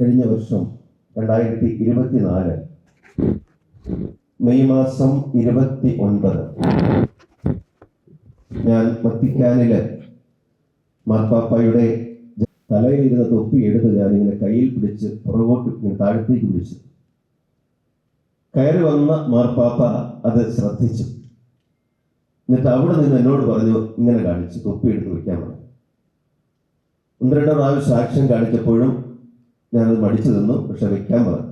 കഴിഞ്ഞ വർഷം രണ്ടായിരത്തി ഇരുപത്തിനാല്. മെയ് മാസം ഇരുപത്തി ഒൻപത് ഞാൻ വത്തിക്കാനിൽ മാർപ്പാപ്പയുടെ തലയിലിരുന്ന തൊപ്പി എടുത്ത് ഞാൻ ഇങ്ങനെ കയ്യിൽ പിടിച്ച് പുറകോട്ട് ഇങ്ങനെ താഴത്തേക്ക് പിടിച്ചു കയറി വന്ന മാർപ്പാപ്പ അത് ശ്രദ്ധിച്ചു. എന്നിട്ട് അവിടെ നിന്ന് എന്നോട് പറഞ്ഞു ഇങ്ങനെ കാണിച്ചു തൊപ്പി എടുത്ത് വയ്ക്കാൻ പറഞ്ഞു. ഒന്ന് രണ്ടോ പ്രാവശ്യം സാക്ഷ്യം കാണിച്ചപ്പോഴും ഞാനത് മടിച്ചു നിന്നു പക്ഷെ വെക്കാൻ പറഞ്ഞു.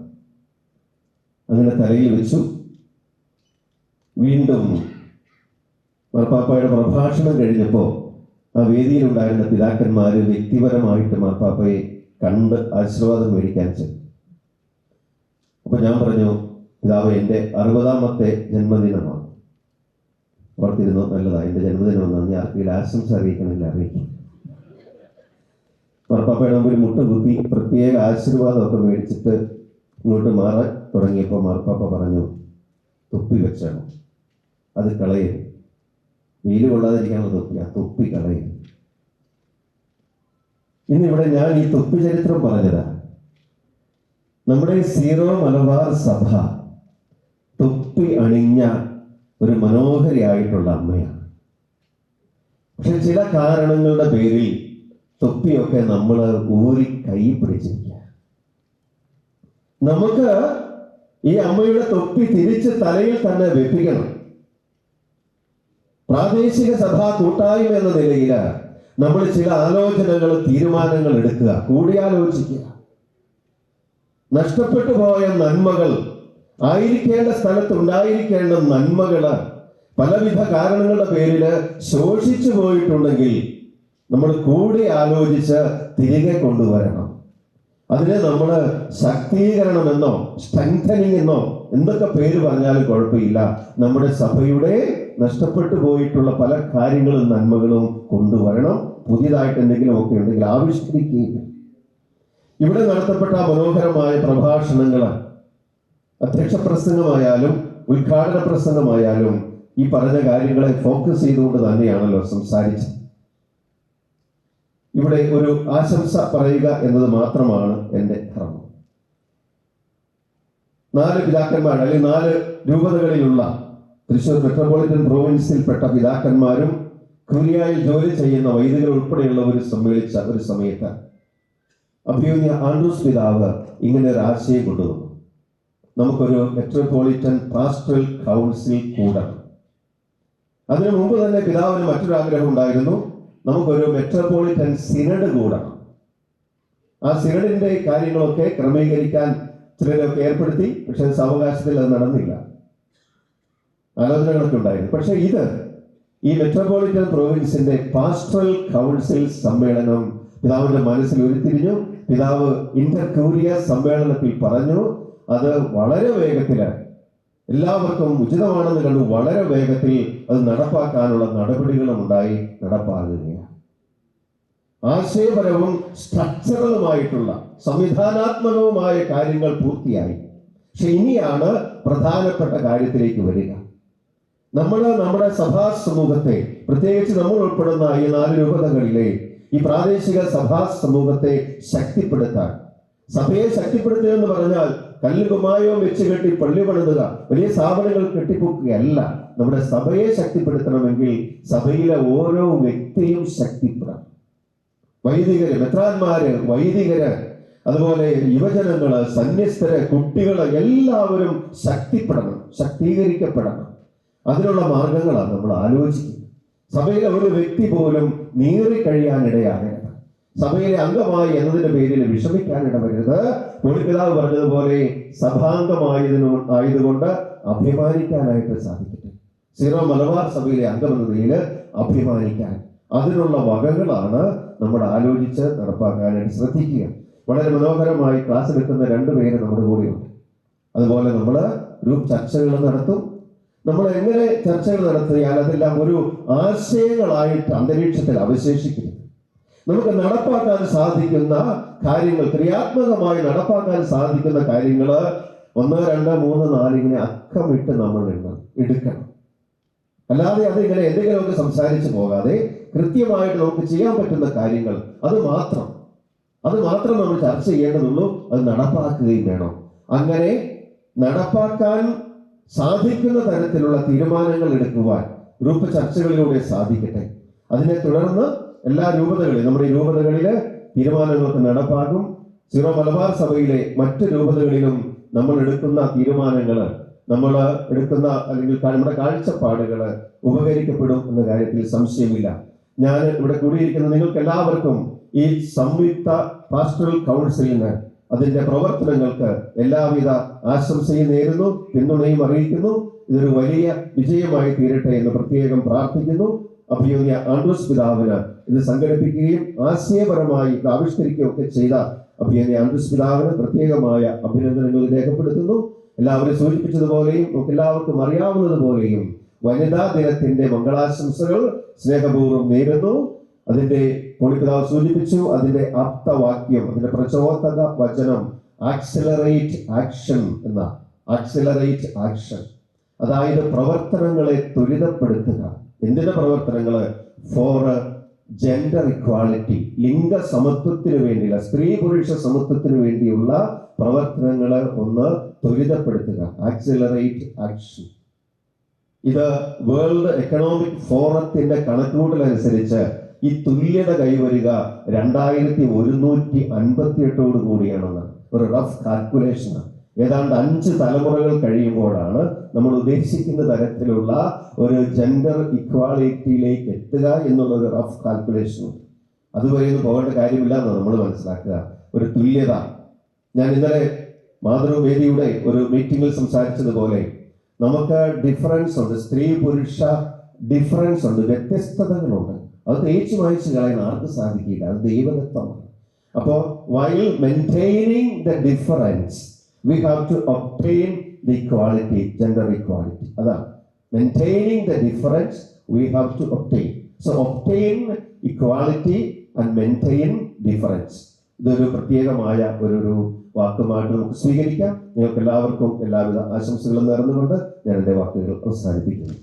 അങ്ങനെ തലയിൽ വെച്ചു. വീണ്ടും മാർപ്പാപ്പയുടെ പ്രഭാഷണം കഴിഞ്ഞപ്പോൾ ആ വേദിയിലുണ്ടായിരുന്ന പിതാക്കന്മാര് വ്യക്തിപരമായിട്ട് മാർപ്പാപ്പയെ കണ്ട് ആശീർവാദം മേടിക്കാൻ ചെന്നു. അപ്പൊ ഞാൻ പറഞ്ഞു പിതാവ് എന്റെ അറുപതാമത്തെ ജന്മദിനമാണ്. ഓർത്തിരുന്നു നല്ലതാണ് എന്റെ ജന്മദിനം ഞാൻ ആർക്കെങ്കിലും ആശംസ അറിയിക്കണമെങ്കിൽ അറിയിക്കും. മാർപ്പാപ്പയുടെ മുമ്പിൽ മുട്ട കുത്തി പ്രത്യേക ആശീർവാദമൊക്കെ മേടിച്ചിട്ട് ഇങ്ങോട്ട് മാറാൻ തുടങ്ങിയപ്പോൾ മാർപ്പാപ്പ പറഞ്ഞു തൊപ്പി വെച്ചാണ് അത് കളയരുത്. വെയിൽ കൊള്ളാതിരിക്കാനുള്ള തൊപ്പി ആ തൊപ്പി കളയരുത്. ഇന്നിവിടെ ഞാൻ ഈ തൊപ്പി ചരിത്രം പറഞ്ഞതാ. നമ്മുടെ സീറോ മലബാർ സഭ തൊപ്പി അണിഞ്ഞ ഒരു മനോഹരിയായിട്ടുള്ള അമ്മയാണ്. പക്ഷെ ചില കാരണങ്ങളുടെ പേരിൽ തൊപ്പിയൊക്കെ നമ്മൾ ഊരി കൈ പിടിച്ചിരിക്കുക. നമുക്ക് ഈ അമ്മയുടെ തൊപ്പി തിരിച്ച് തലയിൽ തന്നെ വെപ്പിക്കണം. പ്രാദേശിക സഭാ കൂട്ടായ്മ എന്ന നിലയിൽ നമ്മൾ ചില ആലോചനകൾ തീരുമാനങ്ങൾ എടുക്കുക കൂടിയാലോചിക്കുക. നഷ്ടപ്പെട്ടു പോയ നന്മകൾ ആയിരിക്കേണ്ട സ്ഥലത്ത് ഉണ്ടായിരിക്കേണ്ട നന്മകൾ പലവിധ കാരണങ്ങളുടെ പേരിൽ ശോഷിച്ചു പോയിട്ടുണ്ടെങ്കിൽ നമ്മൾ കൂടി ആലോചിച്ച് തിരികെ കൊണ്ടുവരണം. അതിനെ നമ്മൾ ശക്തീകരണമെന്നോ സ്ട്രെങ്തനിങ് എന്നോ എന്തൊക്കെ പേര് പറഞ്ഞാലും കുഴപ്പമില്ല. നമ്മുടെ സഭയുടെ നഷ്ടപ്പെട്ടു പോയിട്ടുള്ള പല കാര്യങ്ങളും നന്മകളും കൊണ്ടുവരണം. പുതിയതായിട്ട് എന്തെങ്കിലും ഒക്കെ ഉണ്ടെങ്കിൽ ആവിഷ്കരിക്കുകയും ഇവിടെ നടത്തപ്പെട്ട മനോഹരമായ പ്രഭാഷണങ്ങൾ അധ്യക്ഷ പ്രസംഗമായാലും ഉദ്ഘാടന പ്രസംഗമായാലും ഈ പറഞ്ഞ കാര്യങ്ങളെ ഫോക്കസ് ചെയ്തുകൊണ്ട് തന്നെയാണല്ലോ സംസാരിച്ചത്. ഇവിടെ ഒരു ആശംസ പറയുക എന്നത് മാത്രമാണ് എന്റെ ധർമ്മം നാല് പിതാക്കന്മാർ അല്ലെങ്കിൽ നാല് രൂപതകളിലുള്ള തൃശ്ശൂർ മെട്രോപൊളിറ്റൻ പ്രൊവിൻസിൽപ്പെട്ട പിതാക്കന്മാരും കുരിയായിൽ ജോലി ചെയ്യുന്ന വൈദികർ ഉൾപ്പെടെയുള്ളവർ സമ്മേളിച്ച ഒരു സമയത്ത് അഭിയുന്ന ആൻഡ്രൂസ് പിതാവ് ഇങ്ങനെ ഒരു ആശയം കൊണ്ടുവന്നു. നമുക്കൊരു മെട്രോപൊളിറ്റൻ പാസ്റ്റൽ കൗൺസിൽ കൂടണം. അതിനു മുമ്പ് തന്നെ പിതാവിന് മറ്റൊരു ആഗ്രഹം ഉണ്ടായിരുന്നു നമുക്കൊരു മെട്രോപൊളിറ്റൻ സിനഡ് കൂടണം. ആ സിനഡിന്റെ കാര്യങ്ങളൊക്കെ ക്രമീകരിക്കാൻ ചിലരൊക്കെ ഏർപ്പെടുത്തി പക്ഷെ സാവകാശത്തിൽ അത് നടന്നില്ല. ആലോചനകളൊക്കെ ഉണ്ടായിരുന്നു പക്ഷെ ഇത് ഈ മെട്രോപൊളിറ്റൻ പ്രൊവിൻസിന്റെ പാസ്റ്ററൽ കൗൺസിൽ സമ്മേളനം പിതാവിന്റെ മനസ്സിൽ ഉരുത്തിരിഞ്ഞു. പിതാവ് ഇന്റർ സമ്മേളനത്തിൽ പറഞ്ഞു അത് വളരെ വേഗത്തിൽ എല്ലാവർക്കും ഉചിതമാണെന്ന് കണ്ടു വളരെ വേഗത്തിൽ അത് നടപ്പാക്കാനുള്ള നടപടികളും ഉണ്ടായി നടപ്പാകുകയാണ്. ആശയപരവും സ്ട്രക്ചറലുമായിട്ടുള്ള സംവിധാനാത്മകവുമായ കാര്യങ്ങൾ പൂർത്തിയായി. പക്ഷെ ഇനിയാണ് പ്രധാനപ്പെട്ട കാര്യത്തിലേക്ക് വരിക. നമ്മൾ നമ്മുടെ സഭാ സമൂഹത്തെ പ്രത്യേകിച്ച് നമ്മൾ ഉൾപ്പെടുന്ന ഈ നാല് രൂപതകളിലെ ഈ പ്രാദേശിക സഭാ സമൂഹത്തെ ശക്തിപ്പെടുത്താൻ സഭയെ ശക്തിപ്പെടുത്തുക എന്ന് പറഞ്ഞാൽ കല്ലുകുമായോ വെച്ച് കെട്ടി പള്ളി പണിതുക വലിയ സ്ഥാപനങ്ങൾ കെട്ടിപ്പൊക്കുകയല്ല. നമ്മുടെ സഭയെ ശക്തിപ്പെടുത്തണമെങ്കിൽ സഭയിലെ ഓരോ വ്യക്തിയും ശക്തിപ്പെടണം. വൈദികര് മെത്രാന്മാര് വൈദികര് അതുപോലെ യുവജനങ്ങൾ സന്യസ്തര് കുട്ടികൾ എല്ലാവരും ശക്തിപ്പെടണം ശക്തീകരിക്കപ്പെടണം. അതിനുള്ള മാർഗങ്ങളാണ് നമ്മൾ ആലോചിക്കുന്നത്. സഭയിലെ ഒരു വ്യക്തി പോലും നീറിക്കഴിയാനിടയാകരുത്. സഭയിലെ അംഗമായി എന്നതിന്റെ പേരിൽ വിഷമിക്കാൻ ഇടവരുത്. പൊളിപ്പിതാവ് പറഞ്ഞതുപോലെ സഭാംഗമായതിനു ആയതുകൊണ്ട് അഭിമാനിക്കാനായിട്ട് സാധിക്കട്ടെ. സീറോ മലബാർ സഭയിലെ അംഗം എന്ന നിലയിൽ അഭിമാനിക്കാൻ. അതിനുള്ള വകകളാണ് നമ്മൾ ആലോചിച്ച് നടപ്പാക്കാനായിട്ട് ശ്രദ്ധിക്കുക. വളരെ മനോഹരമായി ക്ലാസ് എടുക്കുന്ന രണ്ടുപേര് നമ്മുടെ കൂടെയുണ്ട്. അതുപോലെ നമ്മൾ ഗ്രൂപ്പ് ചർച്ചകൾ നടത്തും. നമ്മൾ എങ്ങനെ ചർച്ചകൾ നടത്തിയാൽ അതെല്ലാം ഒരു ആശയങ്ങളായിട്ട് അന്തരീക്ഷത്തിൽ അവശേഷിക്കുന്നു? നമുക്ക് നടപ്പാക്കാൻ സാധിക്കുന്ന കാര്യങ്ങൾ ക്രിയാത്മകമായി നടപ്പാക്കാൻ സാധിക്കുന്ന കാര്യങ്ങൾ ഒന്ന് രണ്ട് മൂന്ന് നാല് ഇങ്ങനെ അക്കമിട്ട് നമ്മൾ എടുക്കണം. അല്ലാതെ അത് ഇങ്ങനെ എന്തെങ്കിലുമൊക്കെ സംസാരിച്ചു പോകാതെ കൃത്യമായിട്ട് നമുക്ക് ചെയ്യാൻ പറ്റുന്ന കാര്യങ്ങൾ അത് മാത്രം. അത് മാത്രം നമ്മൾ ചർച്ച ചെയ്യേണ്ടതുള്ളൂ അത് നടപ്പാക്കുകയും വേണം. അങ്ങനെ നടപ്പാക്കാൻ സാധിക്കുന്ന തരത്തിലുള്ള തീരുമാനങ്ങൾ എടുക്കുവാൻ ഗ്രൂപ്പ് ചർച്ചകളിലൂടെ സാധിക്കട്ടെ. അതിനെ തുടർന്ന് എല്ലാ രൂപതകളിലും നമ്മുടെ രൂപതകളിലെ തീരുമാനങ്ങൾക്ക് നടപ്പാക്കും. സിറോ മലബാർ സഭയിലെ മറ്റ് രൂപതകളിലും നമ്മൾ എടുക്കുന്ന തീരുമാനങ്ങൾ നമ്മൾ എടുക്കുന്ന അല്ലെങ്കിൽ നമ്മുടെ കാഴ്ചപ്പാടുകൾ ഉപകരിക്കപ്പെടും എന്ന കാര്യത്തിൽ സംശയമില്ല. ഞാൻ ഇവിടെ കൂടിയിരിക്കുന്ന നിങ്ങൾക്ക് എല്ലാവർക്കും ഈ സംയുക്ത പാസ്റ്ററൽ കൗൺസിലിന് അതിന്റെ പ്രവർത്തനങ്ങൾക്ക് എല്ലാവിധ ആശംസയും നേരുന്നു പിന്തുണയും അറിയിക്കുന്നു. ഇതൊരു വലിയ വിജയമായി തീരട്ടെ എന്ന് പ്രത്യേകം പ്രാർത്ഥിക്കുന്നു. അഭിയോഗ്യ ആൻഡ്രോസ് പിതാവിന് ഇത് സംഘടിപ്പിക്കുകയും ആശയപരമായി ഇത് ആവിഷ്കരിക്കുകയും ഒക്കെ ചെയ്ത അഭിയോഗ്യ ആൻഡ്രോസ് പിതാവിന് പ്രത്യേകമായ അഭിനന്ദനങ്ങൾ രേഖപ്പെടുത്തുന്നു. എല്ലാവരും സൂചിപ്പിച്ചതുപോലെയും നമുക്ക് എല്ലാവർക്കും അറിയാവുന്നതുപോലെയും വനിതാ ദിനത്തിന്റെ മംഗളാശംസകൾ സ്നേഹപൂർവം നേരുന്നു. അതിന്റെ പൊളിപിതാവ് സൂചിപ്പിച്ചു അതിന്റെ ആപ്തവാക്യം അതിന്റെ പ്രചോദക വചനം ആക്സിലറേറ്റ് ആക്ഷൻ എന്ന ആക്സിലറേറ്റ് ആക്ഷൻ അതായത് പ്രവർത്തനങ്ങളെ ത്വരിതപ്പെടുത്തുക. എന്തിന്റെ പ്രവർത്തനങ്ങൾ? ഫോർ ജെൻഡർ ഇക്വാളിറ്റി ലിംഗ സമത്വത്തിന് വേണ്ടിയുള്ള സ്ത്രീ പുരുഷ സമത്വത്തിന് വേണ്ടിയുള്ള പ്രവർത്തനങ്ങളെ ഒന്ന് ത്വരിതപ്പെടുത്തുക. ആക്സിലറേറ്റ് ആക്ഷൻ ഇത് വേൾഡ് എക്കണോമിക് ഫോറത്തിന്റെ കണക്കുകൂട്ടൽ അനുസരിച്ച് ഈ തുല്യത കൈവരിക രണ്ടായിരത്തി ഒരുന്നൂറ്റി അൻപത്തി എട്ടോട് കൂടിയാണെന്ന്. ഒരു റഫ് കാൽക്കുലേഷൻ ഏതാണ്ട് അഞ്ച് തലമുറകൾ കഴിയുമ്പോഴാണ് നമ്മൾ ഉദ്ദേശിക്കുന്ന തരത്തിലുള്ള ഒരു ജെൻഡർ ഇക്വാളിറ്റിയിലേക്ക് എത്തുക എന്നുള്ള ഒരു റഫ് കാൽക്കുലേഷൻ അതുവരെ ഒന്നും പോകേണ്ട കാര്യമില്ല എന്ന് നമ്മൾ മനസ്സിലാക്കുക. ഒരു തുല്യത. ഞാൻ ഇന്നലെ മാതൃവേദിയുടെ ഒരു മീറ്റിംഗിൽ സംസാരിച്ചതുപോലെ നമുക്ക് ഡിഫറൻസ് ഉണ്ട്. സ്ത്രീ പുരുഷ ഡിഫറൻസ് ഉണ്ട്. വ്യത്യസ്തതകളുണ്ട്. അത് തേച്ചു വായിച്ചു കളയാൻ ആർക്കും സാധിക്കില്ല. അത് ദൈവദത്തമാണ് അപ്പോൾ while maintaining the difference we have to obtain equality gender equality അതാണ്. Maintaining the difference we have to obtain so obtain equality and maintain difference ഇതൊരു പ്രത്യേകമായ ഒരു ഒരു വാക്കുമായിട്ട് നമുക്ക് സ്വീകരിക്കാം. നിങ്ങൾക്ക് എല്ലാവർക്കും എല്ലാവിധ ആശംസകളും നേർന്നുകൊണ്ട് ഞാൻ എന്റെ വാക്കുകൾ അവസാനിപ്പിക്കുന്നു.